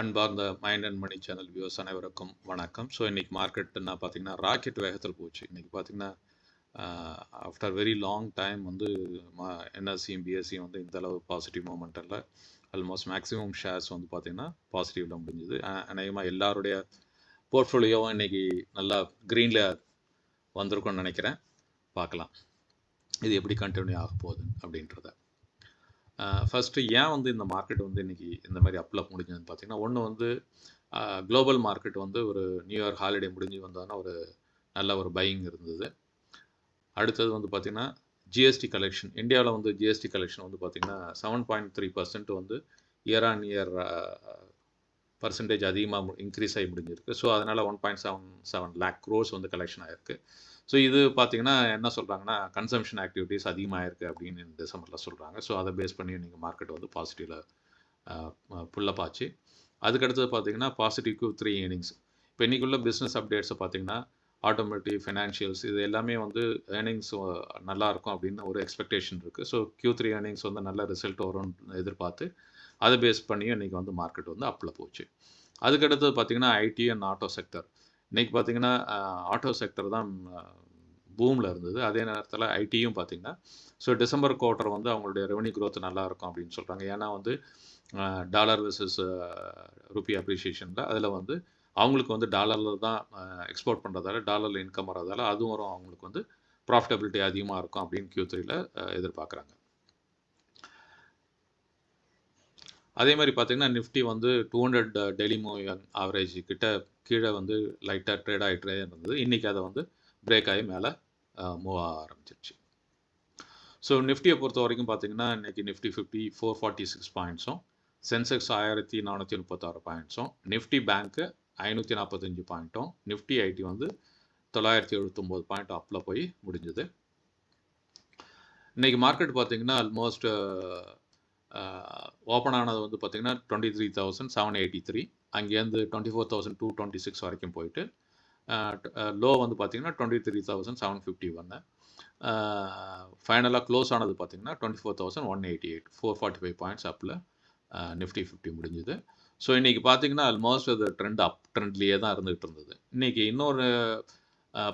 அன்பார்ந்த mind and money channel views அனைவருக்கும் வணக்கம். ஸோ இன்றைக்கி மார்க்கெட் நான் பார்த்தீங்கன்னா ராக்கெட் வேகத்தில் போச்சு. இன்றைக்கி பார்த்தீங்கன்னா ஆஃப்டர் வெரி லாங் டைம் வந்து மா என்எஸ்சியும் பிஎஸ்சியும் வந்து இந்த அளவு பாசிட்டிவ் மூமெண்ட் இல்லை. ஆல்மோஸ்ட் மேக்ஸிமம் ஷேர்ஸ் வந்து பார்த்திங்கன்னா பாசிட்டிவில் முடிஞ்சுது. அநேகமாக எல்லாருடைய போர்ட்ஃபோலியோவும் இன்றைக்கி நல்லா க்ரீனில் வந்திருக்கும்னு நினைக்கிறேன். பார்க்கலாம் இது எப்படி கண்டினியூ ஆக போகுது அப்படின்றத. ஃபஸ்ட்டு ஏன் வந்து இந்த மார்க்கெட் வந்து இன்றைக்கி இந்த மாதிரி அப்பில் முடிஞ்சதுன்னு பார்த்தீங்கன்னா ஒன்று வந்து குளோபல் மார்க்கெட் வந்து ஒரு நியூ இயர் ஹாலிடே முடிஞ்சு வந்தோன்னா ஒரு நல்ல ஒரு பையிங் இருந்தது. அடுத்தது வந்து பார்த்திங்கன்னா ஜிஎஸ்டி கலெக்ஷன் இந்தியாவில் வந்து ஜிஎஸ்டி கலெக்ஷன் வந்து பார்த்திங்கன்னா செவன் பாயிண்ட் த்ரீ பர்சன்ட் வந்து இயர் ஆன் இயர் பர்சன்டேஜ் அதிகமாக இன்க்ரீஸ் ஆகி முடிஞ்சிருக்கு. ஸோ அதனால் one point seven seven lakh gross வந்து கலெக்ஷன் ஆகிருக்கு ஸோ இது பார்த்தீங்கன்னா என்ன சொல்கிறாங்கன்னா கன்சம்ஷன் ஆக்டிவிட்டீஸ் அதிகமாக இருக்குது அப்படின்னு டிசம்பரில் சொல்கிறாங்க ஸோ அதை பேஸ் பண்ணி நீங்கள் மார்க்கெட் வந்து பாசிட்டிவில் புல்லப் ஆச்சு. அதுக்கடுத்தது பார்த்தீங்கன்னா பாசிட்டிவ் கியூ த்ரீ ஏர்னிங்ஸ் இப்போ இன்றைக்குள்ள பிஸ்னஸ் அப்டேட்ஸை பார்த்தீங்கன்னா ஆட்டோமேட்டிவ் ஃபினான்ஷியல்ஸ் இது எல்லாமே வந்து ஏர்னிங்ஸ் நல்லாயிருக்கும் அப்படின்னு ஒரு எக்ஸ்பெக்டேஷன் இருக்குது ஸோ கியூ த்ரீ ஏர்னிங்ஸ் வந்து நல்ல ரிசல்ட் வரும்னு எதிர்பார்த்து அதை பேஸ் பண்ணியும் இன்றைக்கி வந்து மார்க்கெட் வந்து அப்பில் போச்சு. அதுக்கடுத்தது பார்த்திங்கன்னா ஐடி அண்ட் ஆட்டோ செக்டர் இன்றைக்கி பார்த்திங்கன்னா ஆட்டோ செக்டர் தான் பூமில் இருந்தது. அதே நேரத்தில் ஐடியும் பார்த்திங்கன்னா ஸோ டிசம்பர் குவார்ட்டர் வந்து அவங்களுடைய ரெவன்யூ க்ரோத் நல்லாயிருக்கும் அப்படின்னு சொல்கிறாங்க ஏன்னா வந்து டாலர் வெர்சஸ் ருபி அப்ரிஷியேஷனில் அதில் வந்து அவங்களுக்கு வந்து டாலரில் தான் எக்ஸ்போர்ட் பண்ணுறதால டாலரில் இன்கம் வர்றதால அதுவும் வரும் அவங்களுக்கு வந்து ப்ராஃபிட்டபிலிட்டி அதிகமாக இருக்கும் அப்படின்னு கியூ த்ரீயில் எதிர்பார்க்குறாங்க அதே மாதிரி பார்த்திங்கன்னா நிஃப்டி வந்து two hundred daily moving average கிட்ட கீழே வந்து லைட்டாக ட்ரேட் ஆகிட்டே இருந்தது. இன்றைக்கி அதை வந்து பிரேக் ஆகி மேலே மூவ் ஆக ஆரம்பிச்சிருச்சு. ஸோ நிஃப்டியை பொறுத்த வரைக்கும் பார்த்தீங்கன்னா இன்றைக்கி Nifty fifty four forty six பாயிண்ட்ஸும் Sensex ஆயிரத்தி நானூற்றி முப்பத்தாறு பாயிண்ட்ஸும் நிஃப்டி பேங்க்கு ஐநூற்றி நாற்பத்தஞ்சு பாயிண்ட்டும் நிஃப்டி ஐடி வந்து தொள்ளாயிரத்தி எழுபத்தொம்போது பாயிண்ட் அப்பில் போய் முடிஞ்சுது. இன்றைக்கி மார்க்கெட் பார்த்திங்கன்னா ஆல்மோஸ்ட் ஓப்பன் ஆனது வந்து பார்த்திங்கன்னா twenty three thousand seven eighty three அங்கேருந்து twenty four thousand two twenty six வரைக்கும் போயிட்டு லோ வந்து பார்த்தீங்கன்னா twenty three thousand seven fifty ஒன்று ஃபைனலாக க்ளோஸ் ஆனது பார்த்தீங்கன்னா twenty four thousand one eighty eight four forty five points அப்பில் நிஃப்டி ஃபிஃப்டி முடிஞ்சுது. ஸோ இன்றைக்கி பார்த்தீங்கன்னா ஆல்மோஸ்ட் அது ட்ரெண்ட் அப் ட்ரெண்ட்லேயே தான் இருந்துகிட்டு இருந்தது. இன்றைக்கி இன்னொரு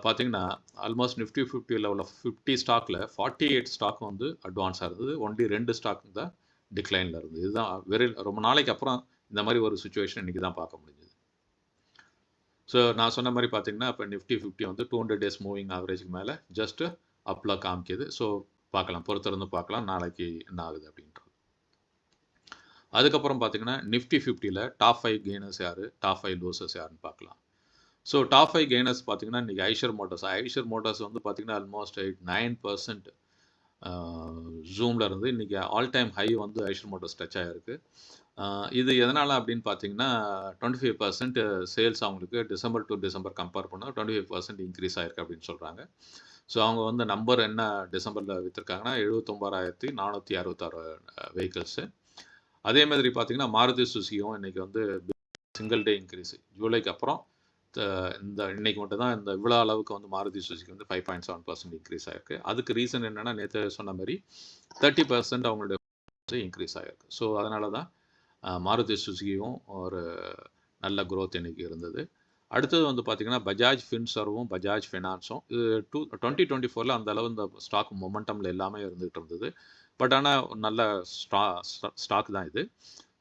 பார்த்தீங்கன்னா ஆல்மோஸ்ட் நிஃப்டி ஃபிஃப்டி லெவலில் ஃபிஃப்டி ஸ்டாக்கில் ஃபார்ட்டி எயிட் ஸ்டாக் வந்து அட்வான்ஸாக இருந்தது. ஒன்லி ரெண்டு ஸ்டாக் தான் டிக்ளைனில் இருந்தது. இதுதான் வெரி ரொம்ப நாளைக்கு அப்புறம் இந்த மாதிரி ஒரு சுச்சுவேஷன் இன்றைக்கி தான் பார்க்க முடிஞ்சுது. ஸோ நான் சொன்ன மாதிரி பார்த்தீங்கன்னா இப்போ நிஃப்டி ஃபிஃப்டி வந்து டூ ஹண்ட்ரட் டேஸ் மூவிங் ஆவரேஜுக்கு மேலே ஜஸ்ட்டு அப்பில் காமிக்கிது. ஸோ பார்க்கலாம். பொறுத்திருந்து பார்க்கலாம். நாளைக்கு என்ன ஆகுது அப்படின்றது. அதுக்கப்புறம் பார்த்தீங்கன்னா நிஃப்டி ஃபிஃப்டியில் டாப் ஃபைவ் கெய்னர்ஸ் யார்? டாப் ஃபைவ் லோசஸ் யாருன்னு பார்க்கலாம். ஸோ டாப் ஃபைவ் கெய்னர்ஸ் பார்த்தீங்கன்னா இன்றைக்கி ஐஷர் மோட்டர்ஸ் ஐஷர் மோட்டர்ஸ் வந்து பார்த்திங்கன்னா ஆல்மோஸ்ட் எயிட் நைன் பர்சன்ட் ஜூமில் இருந்து இன்றைக்கி ஆல் டைம் ஹை வந்து ஐஷர் மோட்டர்ஸ் டச் ஆகிருக்கு இது எதனால் அப்படின்னு பார்த்தீங்கன்னா டுவெண்ட்டி ஃபைவ் பர்சன்ட் சேல்ஸ் அவங்களுக்கு டிசம்பர் டு டிசம்பர் கம்பேர் பண்ணால் டுவெண்ட்டி ஃபைவ் பர்சன்ட் இன்க்ரீஸ் ஆகிருக்கு அப்படின்னு சொல்கிறாங்க ஸோ அவங்க வந்து நம்பர் என்ன டிசம்பரில் விற்றுருக்காங்கன்னா எழுபத்தொம்பதாயிரத்தி நானூற்றி அறுபத்தாறு வெஹிக்கிள்ஸு அதே மாதிரி பார்த்தீங்கன்னா மாருதி சுசியும் இன்றைக்கி வந்து சிங்கிள் டே இன்க்ரீஸ் ஜூலைக்கு அப்புறம் இந்த இன்னைக்கு மட்டும் தான் இந்த இவ்வளோ அளவுக்கு வந்து மாருதி சுசிக்கு வந்து five point seven percent increase ஆகிருக்கு அதுக்கு ரீசன் என்னென்னா நேற்று சொன்ன மாதிரி தேர்ட்டி பர்சன்ட் அவங்களுடைய இன்க்ரீஸ் ஆகிருக்கு ஸோ அதனால தான் மாருதி சுசுகியும் ஒரு நல்ல க்ரோத் இன்றைக்கி இருந்தது. அடுத்தது வந்து பார்த்திங்கன்னா பஜாஜ் ஃபின்சர்வும் பஜாஜ் ஃபினான்ஸும். இது டூ டுவெண்ட்டி டுவெண்ட்டி ஃபோரில் அந்த அளவு இந்த ஸ்டாக் மொமெண்டமில் எல்லாமே இருந்துகிட்டு இருந்தது. பட் ஆனால் நல்ல ஸ்டா ஸ்டாக் தான் இது.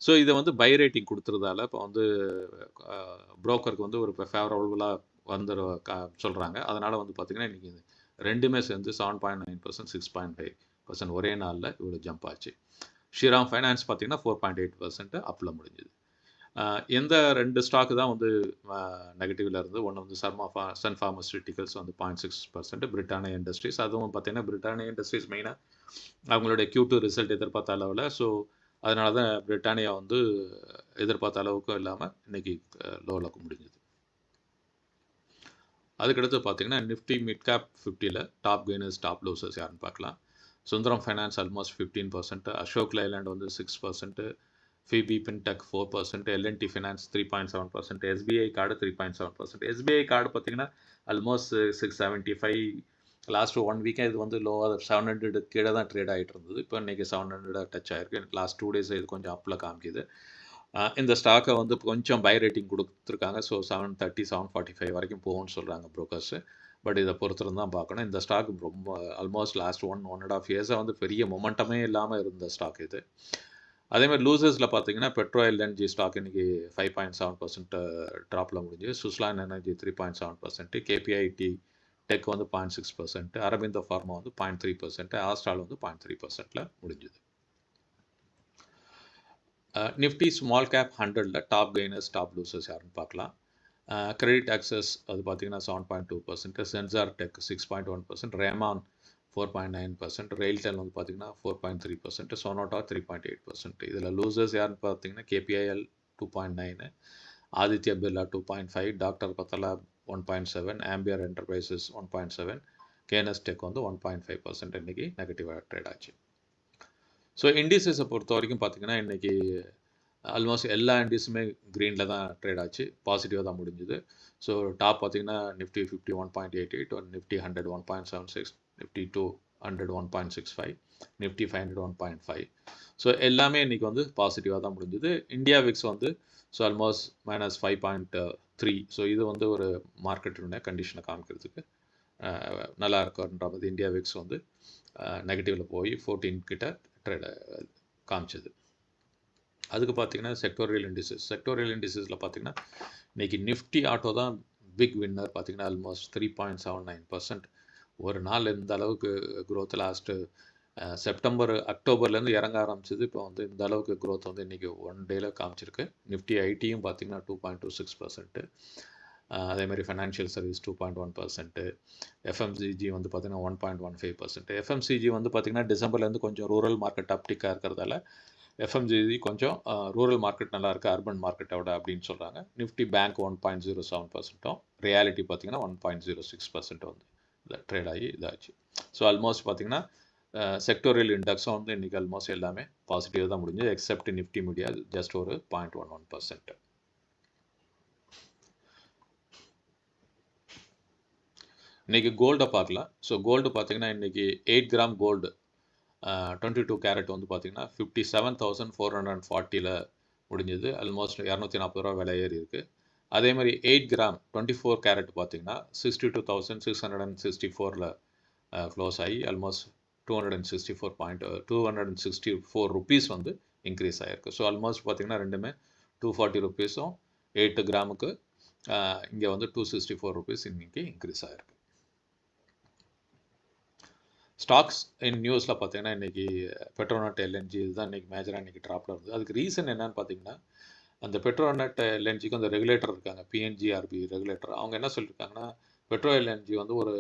ஸோ இதை வந்து பை ரேட்டிங் கொடுத்துறதால இப்போ வந்து ப்ரோக்கருக்கு வந்து ஒரு ஃபேவரபுளாக வந்துரு சொல்கிறாங்க அதனால் வந்து பார்த்திங்கன்னா இன்றைக்கி ரெண்டுமே சேர்ந்து seven point nine percent six point five percent ஒரே நாளில் இவ்வளோ ஜம்ப் ஆச்சு. ஸ்ரீராம் ஃபைனான்ஸ் பார்த்தீங்கன்னா ஃபோர் பாயிண்ட் எயிட் பர்சன்ட்டு அப்பில் முடிஞ்சுது. எந்த ரெண்டு ஸ்டாக்கு தான் வந்து நெகட்டிவில் இருந்து ஒன்று வந்து சர்மா ஃபா சன் ஃபார்மஸ்யூட்டிக்கல்ஸ் வந்து point six percent Britannia industries அதுவும் பார்த்தீங்கன்னா பிரிட்டானிய இண்டஸ்ட்ரீஸ் மெயினாக அவங்களுடைய கியூ டூ ரிசல்ட் எதிர்பார்த்த அளவில். ஸோ அதனால தான் பிரிட்டானியா வந்து எதிர்பார்த்த அளவுக்கும் இல்லாமல் இன்றைக்கி லோவில் முடிஞ்சுது. அதுக்கடுத்து பார்த்தீங்கன்னா நிஃப்டி மிட் கேப் ஃபிஃப்டியில் டாப் கெய்னர்ஸ் டாப் லோசஸ் யாருன்னு பார்க்கலாம். Sundaram finance almost fifteen percent Ashok Leyland வந்து six percent PB fintech four percent LNT finance three point seven percent SBI card three point seven percent SBI card பார்த்தீங்கன்னா almost six seventy five last one வீக்காக இது வந்து லோவாக seven hundred கீழே தான் trade ஆகிட்டு இருந்தது. இப்போ இன்றைக்கி செவன் ஹண்ட்ரடாக டச் ஆகிருக்கு லாஸ்ட் டூ டேஸ் இது கொஞ்சம் அப்பில் காமிக்குது. இந்த ஸ்டாக்கை வந்து கொஞ்சம் பை ரேட்டிங் கொடுத்துருக்காங்க. So seven thirty seven forty five வரைக்கும் போகும்னு சொல்கிறாங்க ப்ரோக்கர்ஸு பட் இதை பொறுத்திருந்து தான் பார்க்கணும். இந்த ஸ்டாக் ரொம்ப almost last one one and half இயர்ஸாக வந்து பெரிய மொமெண்டமே இல்லாமல் இருந்த ஸ்டாக் இது. அதேமாதிரி லூசர்ஸில் பார்த்தீங்கன்னா பெட்ரோ எல்என்ஜி ஸ்டாக் இன்றைக்கி ஃபைவ் பாயிண்ட் செவன் பர்சன்ட் ட்ராப்பில் முடிஞ்சு Suzlon energy three point seven percent KPIT tech வந்து point six percent Aurobindo pharma வந்து பாயிண்ட் த்ரீ பர்சன்ட் ஆஸ்ட்ரால் வந்து பாயிண்ட் த்ரீ பர்சன்ட்டில் முடிஞ்சுது. நிஃப்டி ஸ்மால் கேப் ஹண்ட்ரடில் டாப் கெய்னர்ஸ் டாப் லூசர்ஸ் யாருன்னு பார்க்கலாம். கிரெடிட் ஆக்சஸ் அது பார்த்தீங்கன்னா seven point two percent Zensar tech six point one percent Raymond four point nine percent RailTel வந்து பார்த்தீங்கன்னா four point three percent Sonata three point eight percent இதில் losers யாருன்னு பார்த்தீங்கன்னா KPIL two point nine Aditya Birla two point five doctor பத்தலா one point seven Amber enterprises one point seven KNS tech வந்து one point five percent இன்றைக்கி நெகட்டிவாக trade ஆச்சு. So இண்டிசஸை பொறுத்த வரைக்கும் பார்த்தீங்கன்னா இன்றைக்கி ஆல்மோஸ்ட் எல்லா இண்டிஸுமே க்ரீனில் தான் ட்ரேட் ஆச்சு. பாசிட்டிவாக தான் முடிஞ்சுது. ஸோ டாப் பார்த்தீங்கன்னா Nifty fifty one point eight eight one Nifty hundred one point seven six Nifty two hundred one point six five Nifty five hundred one point five so எல்லாமே இன்றைக்கி வந்து பாசிட்டிவாக தான் முடிஞ்சுது. இந்தியா விக்ஸ் வந்து so almost minus five point three so இது வந்து ஒரு மார்க்கெட்டுடைய கண்டிஷனை காமிக்கிறதுக்கு uh, நல்லா இருக்குன்ற இந்தியா விக்ஸ் வந்து uh, நெகட்டிவில் போய் ஃபோர்டீன் கிட்ட ட்ரேட uh, காமிச்சது. அதுக்கு பார்த்தீங்கன்னா செக்டோரியல் இண்டிசஸ் செக்டோரியல் இண்டிசஸில் பார்த்தீங்கன்னா இன்றைக்கி நிஃப்டி ஆட்டோ தான் பிக் வின்னர் பார்த்தீங்கன்னா almost three point seven nine percent ஒரு நாள் இந்த அளவுக்கு க்ரோத் லாஸ்ட்டு செப்டம்பர் அக்டோபர்லேருந்து இறங்க ஆரம்பிச்சது. இப்போ வந்து இந்த அளவுக்கு க்ரோத் வந்து இன்றைக்கி ஒன் டேயில் காமிச்சிருக்கு. நிஃப்டி ஐடியும் பார்த்தீங்கன்னா two point two six percent அதேமாதிரி financial service two point one percent FMCG வந்து பார்த்திங்கன்னா one point one five percent FMCG வந்து பார்த்திங்கன்னா டிசம்பர்லேருந்து கொஞ்சம் ரூரல் மார்க்கெட் அப்டிக்காக இருக்கிறதால எஃப்எம்ஜிசி கொஞ்சம் ரூரல் மார்க்கெட் நல்லா இருக்குது அர்பன் மார்க்கெட்டோட அப்படின்னு சொல்கிறாங்க Nifty bank one point zero seven பர்சன்ட்டும் reality பார்த்தீங்கன்னா one point zero six percent வந்து இதில் ட்ரேட் ஆகி இதாச்சு. ஸோ ஆல்மோஸ்ட் பார்த்தீங்கன்னா செக்டோரியல் இண்டெக்ஸும் வந்து இன்றைக்கி ஆல்மோஸ்ட் எல்லாமே பாசிட்டிவ் தான் முடிஞ்சு எக்ஸப்ட் நிஃப்டி மீடியா ஜஸ்ட் ஒரு பாயிண்ட் ஒன் ஒன் பர்சன்ட் இன்றைக்கி கோல்டை பார்க்கலாம். ஸோ கோல்டு பார்த்தீங்கன்னா இன்றைக்கி eight gram gold twenty two carat வந்து பார்த்தீங்கன்னா fifty seven thousand four hundred and ஃபார்ட்டியில் முடிஞ்சது. ஆல்மோஸ்ட் இரநூத்தி நாற்பது ரூபா விலை ஏறி இருக்குது அதே மாதிரி eight gram twenty four carat பார்த்தீங்கன்னா sixty two thousand six hundred and sixty ஃபோரில் க்ளோஸ் ஆகி almost two hundred and sixty four point two hundred and sixty four rupees வந்து இன்க்ரீஸ் ஆகிருக்கு ஸோ ஆல்மோஸ்ட் பார்த்தீங்கன்னா ரெண்டுமே டூ ஃபார்ட்டி ருபீஸும் eight கிராமுக்கு இங்கே வந்து டூ சிக்ஸ்டி ஃபோர் ருபீஸ் இன்றைக்கி இன்க்ரீஸ் ஆகிருக்கு ஸ்டாக்ஸ் இன் நியூஸில் பார்த்தீங்கன்னா இன்றைக்கி பெட்ரோனட் எல்என்ஜி இதுதான் இன்றைக்கி மேஜராக இன்றைக்கி ட்ராப்பில் இருந்தது அதுக்கு ரீசன் என்னன்னு பார்த்தீங்கன்னா அந்த பெட்ரோனட் எல்என்ஜிக்கு அந்த ரெகுலேட்டர் இருக்காங்க பிஎன்ஜிஆர்பி ரெகுலேட்டர் அவங்க என்ன சொல்லியிருக்காங்கன்னா பெட்ரோ எல்என்ஜி வந்து ஒரு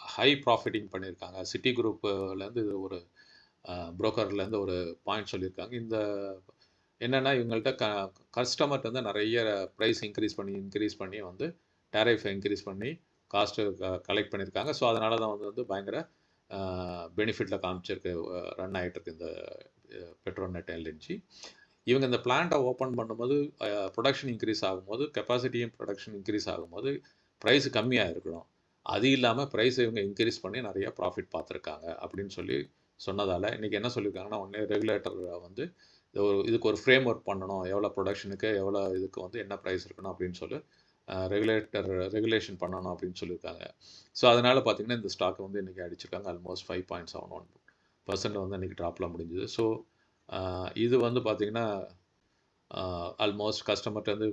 ஹை ப்ராஃபிட்டிங் பண்ணியிருக்காங்க. சிட்டி குரூப்லேருந்து இது ஒரு புரோக்கர்லேருந்து ஒரு பாயிண்ட் சொல்லியிருக்காங்க. இந்த என்னென்னா இவங்கள்ட்ட க கஸ்டமர்கிட்ட வந்து நிறைய ப்ரைஸ் இன்க்ரீஸ் பண்ணி இன்க்ரீஸ் பண்ணி வந்து டேரிஃப் இன்க்ரீஸ் பண்ணி காஸ்ட்டு கலெக்ட் பண்ணியிருக்காங்க. ஸோ அதனால தான் வந்து வந்து பயங்கர பெனிஃபிட்டில் காமிச்சிருக்கு ரன் ஆகிட்டு இருக்கு இந்த பெட்ரோநெட் எல்என்ஜி இவங்க இந்த பிளான்ட்டை ஓப்பன் பண்ணும்போது ப்ரொடக்ஷன் இன்க்ரீஸ் ஆகும்போது கெப்பாசிட்டியும் ப்ரொடக்ஷன் இன்க்ரீஸ் ஆகும்போது ப்ரைஸ் கம்மியாக இருக்கணும் அது இல்லாமல் ப்ரைஸ் இவங்க இன்க்ரீஸ் பண்ணி நிறைய ப்ராஃபிட் பார்த்துருக்காங்க அப்படின்னு சொல்லி சொன்னதால் இன்றைக்கி என்ன சொல்லியிருக்காங்கன்னா ஒன்றே ரெகுலேட்டர் வந்து ஒரு இதுக்கு ஒரு ஃப்ரேம் ஒர்க் பண்ணணும் எவ்வளோ ப்ரொடக்ஷனுக்கு எவ்வளோ இதுக்கு வந்து என்ன ப்ரைஸ் இருக்கணும் அப்படின்னு சொல்லி ரெகுலேட்டர் ரெகுலேஷன் பண்ணணும் அப்படின்னு சொல்லியிருக்காங்க. ஸோ அதனால் பார்த்தீங்கன்னா இந்த ஸ்டாக்கை வந்து இன்றைக்கி அடிச்சிருக்காங்க. Almost five point seven one percent வந்து இன்றைக்கி ட்ராப்லாம் முடிஞ்சுது. ஸோ இது வந்து பார்த்திங்கன்னா ஆல்மோஸ்ட் கஸ்டமர்கிட்ட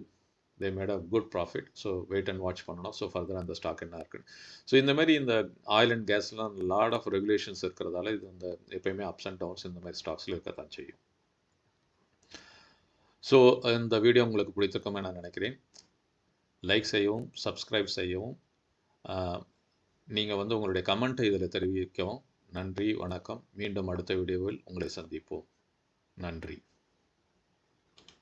they made a good profit so wait and watch பண்ணணும். ஸோ ஃபர்தர் அந்த ஸ்டாக் என்ன இருக்குன்னு. ஸோ இந்த மாதிரி இந்த ஆயில் அண்ட் கேஸ்லாம் லாட் ஆஃப் ரெகுலேஷன்ஸ் இருக்கிறதால இது இந்த எப்பயுமே அப்ஸ் அண்ட் டவுன்ஸ் இந்த மாதிரி ஸ்டாக்ஸில் இருக்க தான் செய்யும். ஸோ இந்த வீடியோ உங்களுக்கு பிடித்திருக்குமே நான் நினைக்கிறேன். லைக் செய்யவும் சப்ஸ்கிரைப் செய்யவும். நீங்கள் வந்து உங்களுடைய கமெண்ட்டை இதில் தெரிவிக்கவும். நன்றி வணக்கம். மீண்டும் அடுத்த வீடியோவில் உங்களை சந்திப்போம். நன்றி.